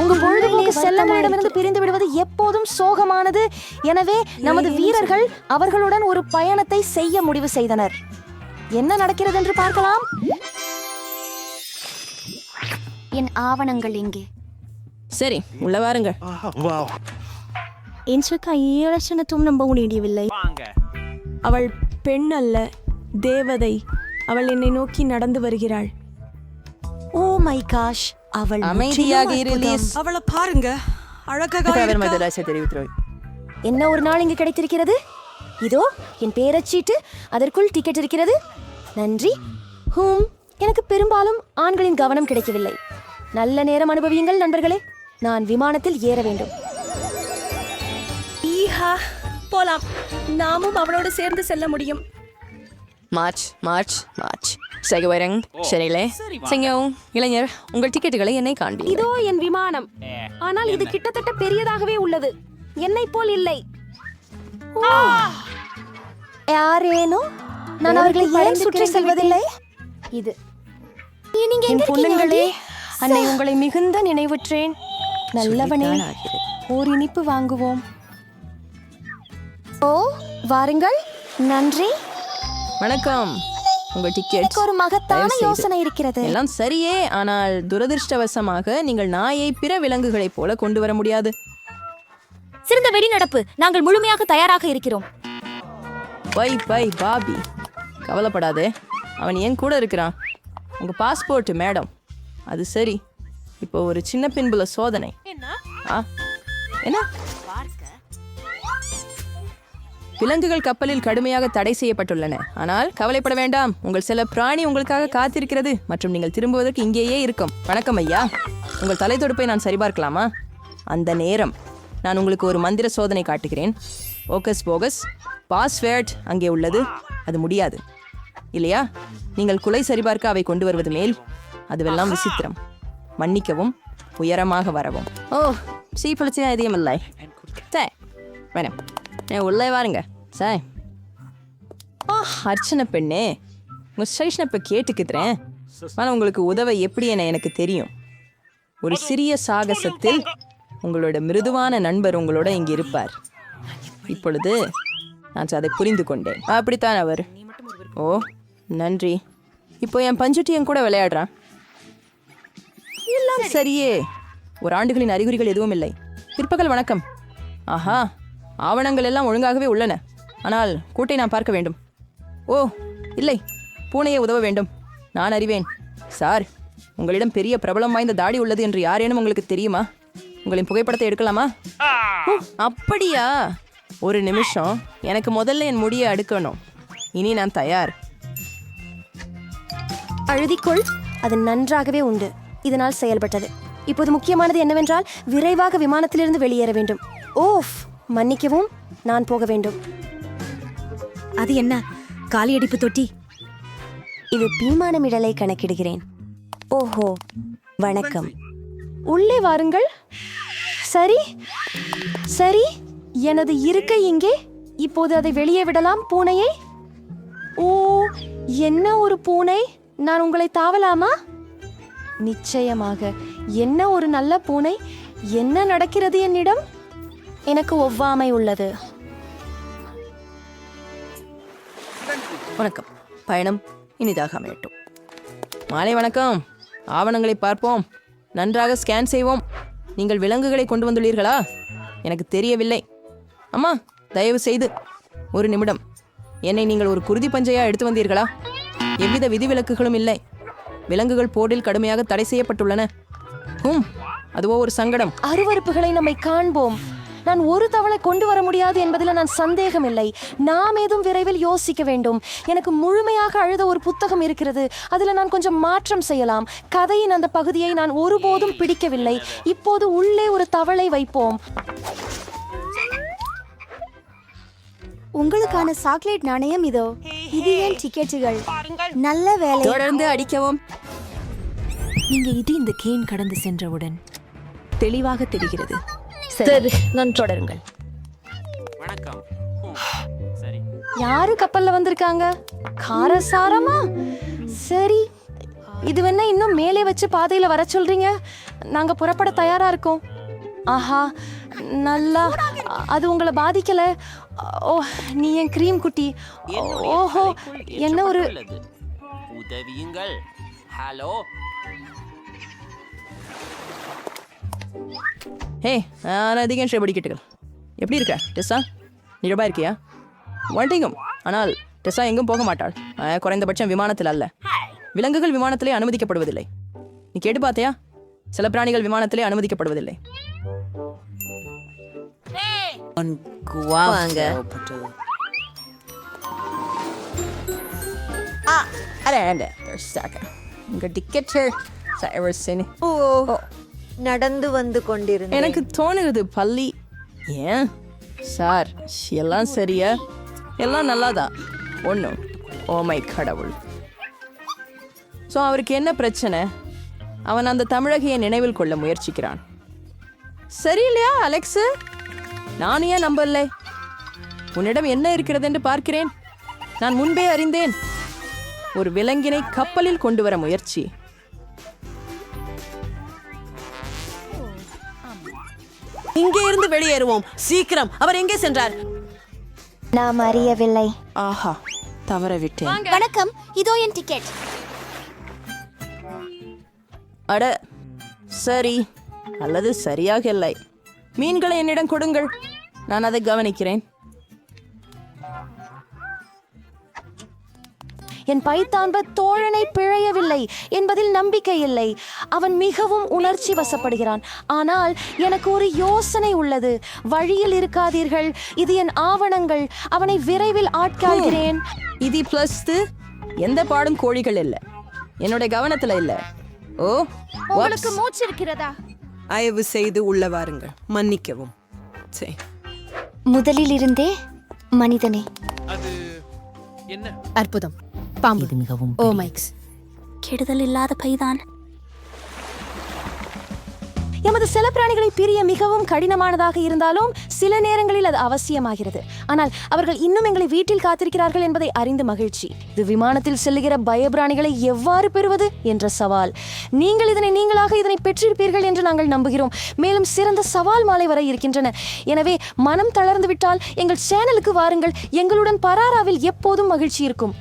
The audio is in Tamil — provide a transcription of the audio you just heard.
உங்க பொழுதுபோக்கு செல்லங்களிடமிருந்து பிரிந்து விடுவது எப்போதும் சோகமானது. எனவே நமது வீரர்கள் அவர்களுடன் ஒரு பயணத்தை செய்ய முடிவு செய்தனர். என்ன நடக்கிறது என்று பார்க்கலாம். என் ஆவணங்கள் எங்கே சரி உள்ள வாருங்க. இன்ஸ்வக்கா ஈழச்சனத்தும் நம்ப முடியவில்லை. அவள் பெண் அல்ல தேவதை. அவள் என்னை நோக்கி நடந்து வருகிறாள். Oh my gosh. அவள் அமைதியாக அவளை பாருங்க அழகாக. என்ன ஒரு நாள் இங்கு கிடைத்திருக்கிறது? இதோ என் பேரச்சீட்டு அதற்குள் டிக்கெட் இருக்கிறது. நன்றி. ஹூம் எனக்கு பெரும்பாலும் ஆண்களின் கவனம் கிடைக்கவில்லை. நல்ல நேரம் அனுபவியுங்கள் நண்பர்களே. நான் விமானத்தில் ஏற வேண்டும். ஈஹா போலாம். நாமும் அவளோடு சேர்ந்து செல்ல முடியும். மார்ச் மார்ச் மார்ச் சகவரங் சரியில்லை சிங்கோ இளைஞர் உங்கள் டிக்கெட்டுகளை என்னை காண்பி இதோ என் விமானம். ஆனால் இது கிட்டத்தட்ட பெரியதாகவே உள்ளது. என்னை போல் இல்லை. ஓ! யாரேனோ நான் அவர்களை ஏன் சுற்றி செல்வதில்லை? இது. என் பொண்ணுங்களே அன்னை உங்களை மிகுந்த நினைவுற்றேன். நல்லவனே ஓர் இனிப்பு வாங்குவோம். ஓ வாருங்கள். நன்றி. வணக்கம். உங்கள் டிக்கெட் ஒரு மகத்தான. யோசனை இருக்கிறது. எல்லாம் சரியே ஆனால் துரதிர்ஷ்டவசமாக நீங்கள் நாயை பிற விலங்குகளைப் போல கொண்டு வர முடியாது. சிறந்த வெளிநடப்பு. நாங்கள் முழுமையாக தயாராக இருக்கிறோம். Bye bye Bobby. கவலைப்படாதே. அவன் ஏன் கூட இருக்கிறான். உங்கள் பாஸ்போர்ட் மேடம். அது சரி. இப்போ ஒரு சின்ன பின்புல சோதனை. ஆ? என்ன? விலங்குகள் கப்பலில் கடுமையாக தடை செய்யப்பட்டுள்ளன. ஆனால் கவலைப்பட வேண்டாம். உங்கள் சில பிராணி உங்களுக்காக காத்திருக்கிறது மற்றும் நீங்கள் திரும்புவதற்கு இங்கேயே இருக்கும். வணக்கம் ஐயா. உங்கள் தலை தொடுப்பை நான் சரிபார்க்கலாமா? அந்த நேரம். நான் உங்களுக்கு ஒரு மந்திர சோதனை காட்டுகிறேன். ஓகஸ் போகஸ் பாஸ்வேர்ட் அங்கே உள்ளது. அது முடியாது. இல்லையா? நீங்கள் குலை சரிபார்க்க அவை கொண்டு வருவது மேல். அதுவெல்லாம் விசித்திரம். மன்னிக்கவும் உயரமாக வரவும். ஓ சீப்பளிச்சே அதிகம் இல்லை. சே வேணும் உள்ளே வாருங்க. சாய் ஆ அர்ச்சனை பெண்ணே. உங்கள் ஸ்டேஷனை இப்போ கேட்டுக்குறேன் ஆனால் உங்களுக்கு உதவ எப்படி என எனக்கு தெரியும். ஒரு சிறிய சாகசத்தில் உங்களோட மிருதுவான நண்பர் உங்களோட இங்கே இருப்பார். இப்பொழுது நான் அதை புரிந்து கொண்டேன். அப்படித்தான் அவர். ஓ நன்றி. இப்போ என் பஞ்சுட்டி என் கூட விளையாடுறான். எல்லாம் சரியே. ஒரு ஆண்டுகளின் அறிகுறிகள் எதுவும் இல்லை. பிற்பகல் வணக்கம். ஆஹா ஆவணங்கள் எல்லாம் ஒழுங்காகவே உள்ளன. ஆனால் கூட்டை நான் பார்க்க வேண்டும். ஓ இல்லை. பூனையை உதவ வேண்டும். நான் அறிவேன். சார் உங்களிடம் பெரிய பிரபலம் வாய்ந்த தாடி உள்ளது என்று யாரேனும் உங்களுக்கு தெரியுமா? உங்களின் புகைப்படத்தை எடுக்கலாமா? ஓ, அப்படியா? ஒரு நிமிஷம். எனக்கு முதல்ல என் முடியை அடுக்கணும். இனி நான் தயார். அழுதிக்கொள். அது நன்றாகவே உண்டு. இதனால் செயல்பட்டது. இப்போது முக்கியமானது என்னவென்றால் விரைவாக விமானத்திலிருந்து வெளியேற வேண்டும். ஓஃப் மன்னிக்கவும் நான் போக வேண்டும். அது என்ன? காலியடிப்பு தொட்டி. இது பீமானமிடலை கணக்கிடுகிறேன். ஓஹோ வணக்கம். உள்ளே வாருங்கள். சரி சரி எனது இருக்கை இங்கே. இப்போது அதை வெளியே விடலாம் பூனையை. ஓ என்ன ஒரு பூனை? நான் உங்களை தாவலாமா? நிச்சயமாக என்ன ஒரு நல்ல பூனை? என்ன நடக்கிறது என்னிடம்? எனக்கு ஒவ்வாமை உள்ளது. வணக்கம். பயணம் இனிதாக அமையட்டும். மாலை வணக்கம். ஆவணங்களை பார்ப்போம். நன்றாக ஸ்கேன் செய்வோம். நீங்கள் விலங்குகளை கொண்டு வந்துள்ளீர்களா? எனக்கு தெரியவில்லை. அம்மா தயவு செய்து ஒரு நிமிடம். என்னை நீங்கள் ஒரு குருதி பஞ்சையா எடுத்து வந்தீர்களா? எவ்வித விதிவிலக்குகளும் இல்லை. விலங்குகள் போர்டில் கடுமையாக தடை செய்யப்பட்டுள்ளன. ஹும் அதுவோ ஒரு சங்கடம். அருவருப்புகளை நம்மை காண்போம். நான் ஒரு தவளை கொண்டு வர முடியாது என்பதில் நான் சந்தேகமில்லை. நாம் ஏதும் விரைவில் யோசிக்க வேண்டும். எனக்கு முழுமையாக அழுத ஒரு புத்தகம் இருக்கிறது. அதில் நான் கொஞ்சம் மாற்றம் செய்யலாம். கதையின் அந்த பகுதியை நான் ஒருபோதும் பிடிக்கவில்லை. இப்போது உள்ளே ஒரு தவளை வைப்போம். உங்களுக்கான சாக்லேட் நாணயம் இதோ. இது ஏன் டிக்கெட்டுகள்? நல்ல வேலை. தொடர்ந்து அடிக்கவும். நீங்க இது இந்த கேன் கடந்து சென்றவுடன் தெளிவாக தெரிகிறது. சரி நான் தொடருங்கள். யாரு கப்பல்ல வந்திருக்காங்க? காரசாரமா? சரி. இது வேணா இன்னும் மேலே வச்சு பாதையில வர சொல்றீங்க. நாங்க புறப்பட தயாரா இருக்கோம். ஆஹா நல்லா. அது உங்களை பாதிக்கல. ஓ நீ என் க்ரீம் குட்டி. ஓஹோ என்ன ஒரு உதவியுங்கள். ஹலோ? ஹே அதிகம் படிக்கட்டுகள் எப்படி இருக்க டெஸ்ஸா? நிரபா இருக்கியா? வந்துட்டீங்க ஆனால் டெஸ்ஸா எங்கும் போக மாட்டாள். குறைந்தபட்சம் விமானத்தில் அல்ல. விலங்குகள் விமானத்திலே அனுமதிக்கப்படுவதில்லை. நீ கேட்டு பார்த்தியா? சில பிராணிகள் விமானத்திலே அனுமதிக்கப்படுவதில்லை. வாங்க. உங்க டிக்கெட்டு ஓ. நடந்து வந்து கொண்டிருந்தேன். எனக்கு தோணுகிறது பள்ளி ஏன்? சார் எல்லாம் சரியா? எல்லாம் நல்லாதான். ஒன்றும் ஓமை கடவுள். ஸோ அவருக்கு என்ன பிரச்சனை? அவன் அந்த தமிழகையை நினைவில் கொள்ள முயற்சிக்கிறான். சரியில்லையா அலெக்ஸு? நான் ஏன் நம்பல? உன்னிடம் என்ன இருக்கிறது என்று பார்க்கிறேன். நான் முன்பே அறிந்தேன். ஒரு விலங்கினை கப்பலில் கொண்டு வர முயற்சி. இங்கே இருந்து வெளியேறுவோம். சீக்கிரம். அவர் எங்கே சென்றார்? நாம் அறியவில்லை. ஆஹா தவற விட்டேன். வணக்கம். இதோ என் டிக்கெட் அட சரி. அல்லது சரியாக இல்லை. மீன்களை என்னிடம் கொடுங்கள். நான் அதை கவனிக்கிறேன். என் பைத்தான்ப தோழனை பிழையவில்லை என்பதில் நம்பிக்கை இல்லை. அவன் மிகவும் உணர்ச்சி வசப்படுகிறான். ஆனால் எனக்கு ஒரு யோசனை உள்ளது. வழியில் இருக்காதீர்கள். இது என் ஆவணங்கள். அவனை விரைவில் ஆட்காள்கிறேன். இது பிளஸ் எந்த பாடும் கோழிகள் இல்லை. என்னுடைய கவனத்துல இல்லை. ஓ உங்களுக்கு மூச்சு இருக்கிறதா? தயவு செய்து உள்ள வாருங்கள். மன்னிக்கவும். சரி முதலில் இருந்தே மனிதனே. அற்புதம். பாம்பு. இது மிகவும் ஓ மைக்ஸ். கெடுதல் இல்லாத பைதான். எமது செல்லப்பிராணிகளை பிரிய மிகவும் கடினமானதாக இருந்தாலும் சில நேரங்களில் அது அவசியமாகிறது. ஆனால் அவர்கள் இன்னும் எங்களை வீட்டில் காத்திருக்கிறார்கள் என்பதை அறிந்து மகிழ்ச்சி. இது விமானத்தில் செல்லுகிற பயப்பிராணிகளை எவ்வாறு பெறுவது என்ற சவால். நீங்கள் இதனை நீங்களாக இதனை பெற்றிருப்பீர்கள் என்று நாங்கள் நம்புகிறோம். மேலும் சிறந்த சவால் மாலை வர இருக்கின்றன. எனவே மனம் தளர்ந்து விட்டால் எங்கள் சேனலுக்கு வாருங்கள். எங்களுடன் பராராவில் எப்போதும் மகிழ்ச்சி இருக்கும்.